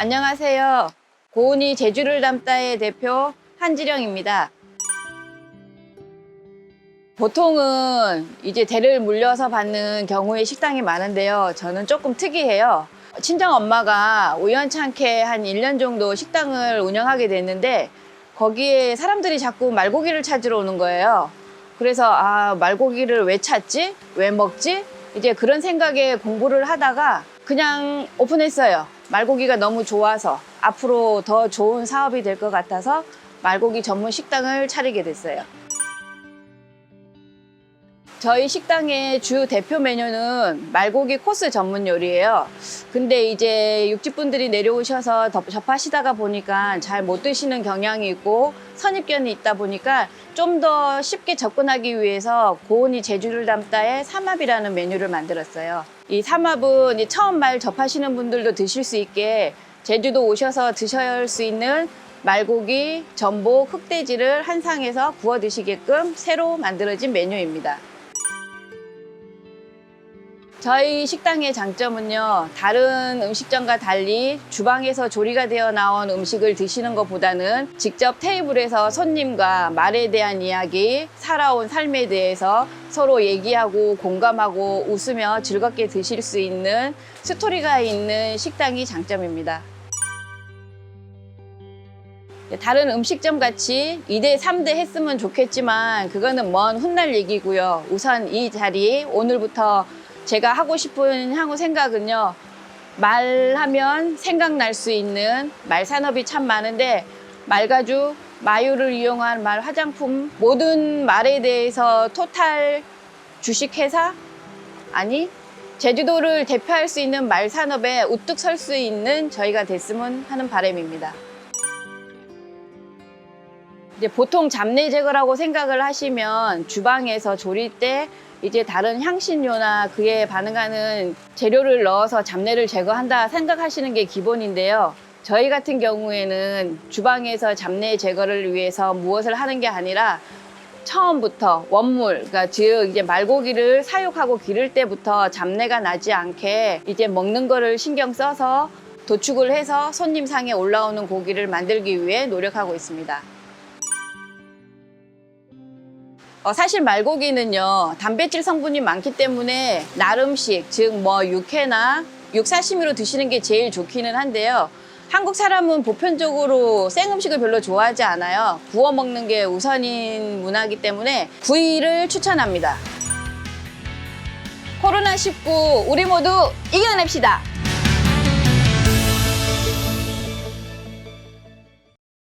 안녕하세요. 고은이 제주를 담다의 대표 한지령입니다. 보통은 이제 대를 물려서 받는 경우의 식당이 많은데요. 저는 조금 특이해요. 친정 엄마가 우연찮게 한 1년 정도 식당을 운영하게 됐는데 거기에 사람들이 자꾸 말고기를 찾으러 오는 거예요. 그래서 아, 말고기를 왜 찾지? 왜 먹지? 이제 그런 생각에 공부를 하다가 그냥 오픈했어요. 말고기가 너무 좋아서 앞으로 더 좋은 사업이 될 것 같아서 말고기 전문 식당을 차리게 됐어요. 저희 식당의 주 대표 메뉴는 말고기 코스 전문 요리예요. 근데 이제 육지분들이 내려오셔서 더- 접하시다가 보니까 잘 못 드시는 경향이 있고 선입견이 있다 보니까 좀 더 쉽게 접근하기 위해서 고은이 제주를 담다의 삼합이라는 메뉴를 만들었어요. 이 삼합은 이 처음 말 접하시는 분들도 드실 수 있게 제주도 오셔서 드실 수 있는 말고기, 전복, 흑돼지를 한 상에서 구워 드시게끔 새로 만들어진 메뉴입니다. 저희 식당의 장점은요, 다른 음식점과 달리 주방에서 조리가 되어 나온 음식을 드시는 것보다는 직접 테이블에서 손님과 말에 대한 이야기, 살아온 삶에 대해서 서로 얘기하고 공감하고 웃으며 즐겁게 드실 수 있는 스토리가 있는 식당이 장점입니다. 다른 음식점 같이 2대, 3대 했으면 좋겠지만 그거는 먼 훗날 얘기고요. 우선 이 자리 오늘부터 제가 하고 싶은 향후 생각은요. 말하면 생각날 수 있는 말 산업이 참 많은데 말가죽, 마유를 이용한 말 화장품 모든 말에 대해서 토탈 주식회사 아니 제주도를 대표할 수 있는 말 산업에 우뚝 설 수 있는 저희가 됐으면 하는 바람입니다. 이제 보통 잡내 제거라고 생각을 하시면 주방에서 조릴 때 이제 다른 향신료나 그에 반응하는 재료를 넣어서 잡내를 제거한다 생각하시는 게 기본인데요. 저희 같은 경우에는 주방에서 잡내 제거를 위해서 무엇을 하는 게 아니라 처음부터 원물, 그러니까 즉 이제 말고기를 사육하고 기를 때부터 잡내가 나지 않게 이제 먹는 거를 신경 써서 도축을 해서 손님 상에 올라오는 고기를 만들기 위해 노력하고 있습니다. 어, 사실 말고기는요 단백질 성분이 많기 때문에 나름식 즉 뭐 육회나 육사시미로 드시는 게 제일 좋기는 한데요. 한국 사람은 보편적으로 생 음식을 별로 좋아하지 않아요. 구워 먹는 게 우선인 문화이기 때문에 구이를 추천합니다. 코로나19 우리 모두 이겨냅시다